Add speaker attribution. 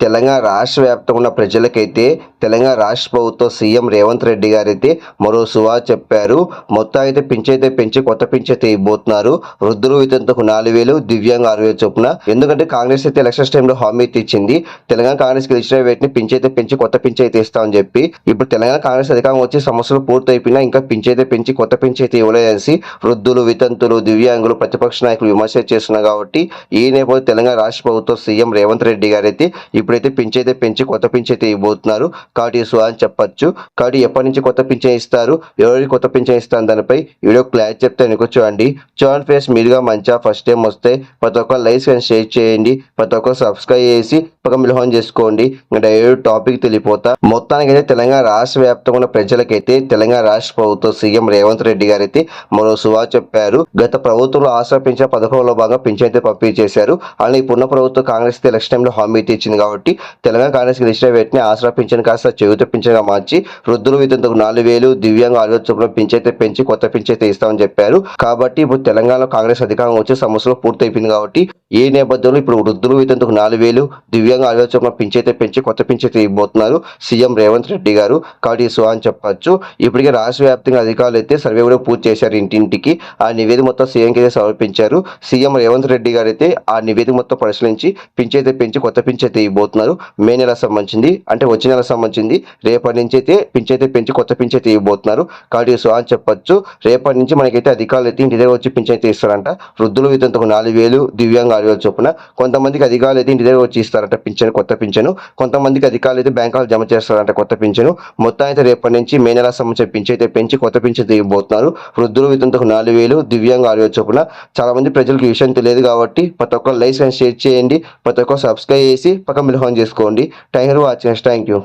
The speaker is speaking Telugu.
Speaker 1: తెలంగాణ రాష్ట్ర వ్యాప్తంగా ఉన్న ప్రజలకైతే తెలంగాణ రాష్ట్ర ప్రభుత్వ సీఎం రేవంత్ రెడ్డి గారు అయితే మరో సువా చెప్పారు. మొత్తం అయితే పింఛైతే పెంచి కొత్త పింఛైతే ఇవ్వబోతున్నారు. వృద్ధులు వితంతకు నాలుగు వేలు దివ్యాంగ ఆరు వేలు చొప్పున. ఎందుకంటే కాంగ్రెస్ అయితే ఎలక్షన్స్ టైంలో హామీ అయితే ఇచ్చింది. తెలంగాణ కాంగ్రెస్ గెలిచిన వేటిని పింఛైతే పెంచి కొత్త పింఛైతే ఇస్తామని చెప్పి. ఇప్పుడు తెలంగాణ కాంగ్రెస్ అధికారం వచ్చి సమస్యలు పూర్తయిపోయినా ఇంకా పింఛైతే పెంచి కొత్త పింఛైతే ఇవ్వలేదనేసి వృద్ధులు వితంతులు దివ్యాంగులు ప్రతిపక్ష నాయకులు విమర్శ చేస్తున్నారు కాబట్టి ఈ నేపథ్యంలో తెలంగాణ రాష్ట్ర ప్రభుత్వ సీఎం రేవంత్ రెడ్డి గారైతే ఇప్పుడైతే పెంచైతే పెంచి కొత్త పింఛైతే ఇవ్వబోతున్నారు. కాబట్టి ఈ అని చెప్పొచ్చు. కాబట్టి ఎప్పటి నుంచి కొత్త పింఛన్ ఇస్తారు? ఎవరికి కొత్త పింఛన్ ఇస్తారు? దానిపై వీడియో క్లారిటీ చెప్తే అనుకో చూడండి చూడండి ఫేస్ మీరుగా మంచిగా ఫస్ట్ టైం వస్తే ప్రతి ఒక్క లైక్స్ కానీ షేర్ చేయండి. ప్రతి ఒక్క సబ్స్క్రైబ్ చేసి పక్క మిలహం చేసుకోండి. ఇంకా డైరెక్ట్ టాపిక్ తెలియపోతా. మొత్తానికి అయితే తెలంగాణ రాష్ట్ర వ్యాప్తంగా ఉన్న ప్రజలకైతే తెలంగాణ రాష్ట్ర ప్రభుత్వం సీఎం రేవంత్ రెడ్డి గారు అయితే మరో సువా చెప్పారు. గత ప్రభుత్వంలో ఆసరా పథకంలో భాగంగా పింఛన్ అయితే పంపిణీ చేశారు. అలాగే ఇప్పుడున్న ప్రభుత్వం కాంగ్రెస్ ఎలక్షన్ టైంలో హామీ ఇచ్చింది కాబట్టి తెలంగాణ కాంగ్రెస్ గెలిచిన వెంటనే ఆసరా పింఛన్ కాస్త చెవిత పింఛన్గా మార్చి వృద్ధులు వితంతకు నాలుగు వేలు దివ్యాంగ ఆరు చొప్పున పింఛైతే పెంచి కొత్త పింఛైతే ఇస్తామని చెప్పారు. కాబట్టి ఇప్పుడు తెలంగాణలో కాంగ్రెస్ అధికారం వచ్చే సమస్యలు పూర్తయిపోయింది కాబట్టి ఏ నేపథ్యంలో ఇప్పుడు వృద్ధులు వితంతకు నాలుగు వేలు దివ్యాంగ ఆరు చొప్పున పింఛైతే పెంచి కొత్త పింఛైతే ఇవ్వబోతున్నారు సీఎం రేవంత్ రెడ్డి గారు. కాబట్టి సో అని చెప్పొచ్చు. ఇప్పటికే రాష్ట్ర వ్యాప్తంగా అధికారులు అయితే సర్వే కూడా పూర్తి చేశారు ఇంటింటికి. ఆ నివేదిక మొత్తం సీఎంకి అయితే సమర్పించారు. సీఎం రేవంత్ రెడ్డి గారు అయితే ఆ నివేదిక మొత్తం పరిశీలించి పింఛైతే పెంచి కొత్త పింఛైతే ఇవ్వబోతున్నారు. మే నెల సంబంధించింది అంటే వచ్చే నెల సంబంధించింది రేపటి నుంచి అయితే పింఛైతే పెంచి కొత్త పింఛైతే ఇవ్వబోతున్నారు. కాబట్టి సో అని చెప్పొచ్చు. రేపటి నుంచి మనకైతే అధికారులు అయితే ఇంటి దగ్గర వచ్చి పింఛైతే ఇస్తారంట. వృద్ధులు వితంతకు నాలుగు వేలు దివ్యాంగ ఆరు వేలు చొప్పున కొంతమందికి అధికారులు అయితే ఇంటి దగ్గర వచ్చి ఇస్తారంట పింఛను కొత్త పింఛను. కొంతమందికి అధికారులు అయితే బ్యాంకులు జమ చేస్తారంట కొత్త పింఛను. మొత్తం అయితే రేపటి నుంచి మే నెల సంబంధించిన పింఛైతే పెంచి కొత్త పింఛైతే ఇవ్వబోతున్నారు. వృద్ధులు వితంతకు నాలుగు వేలు దివ్యాంగ ఆరు వేలు చొప్పున చాలా మంది ప్రజలకు ఈ విషయం తెలియదు కాబట్టి ప్రతి ఒక్క లైక్ అండ్ షేర్ చేయండి. ప్రతి ఒక్క సబ్స్క్రైబ్ చేసి పక్క మిలహం చేసుకోండి. Thank watch thank you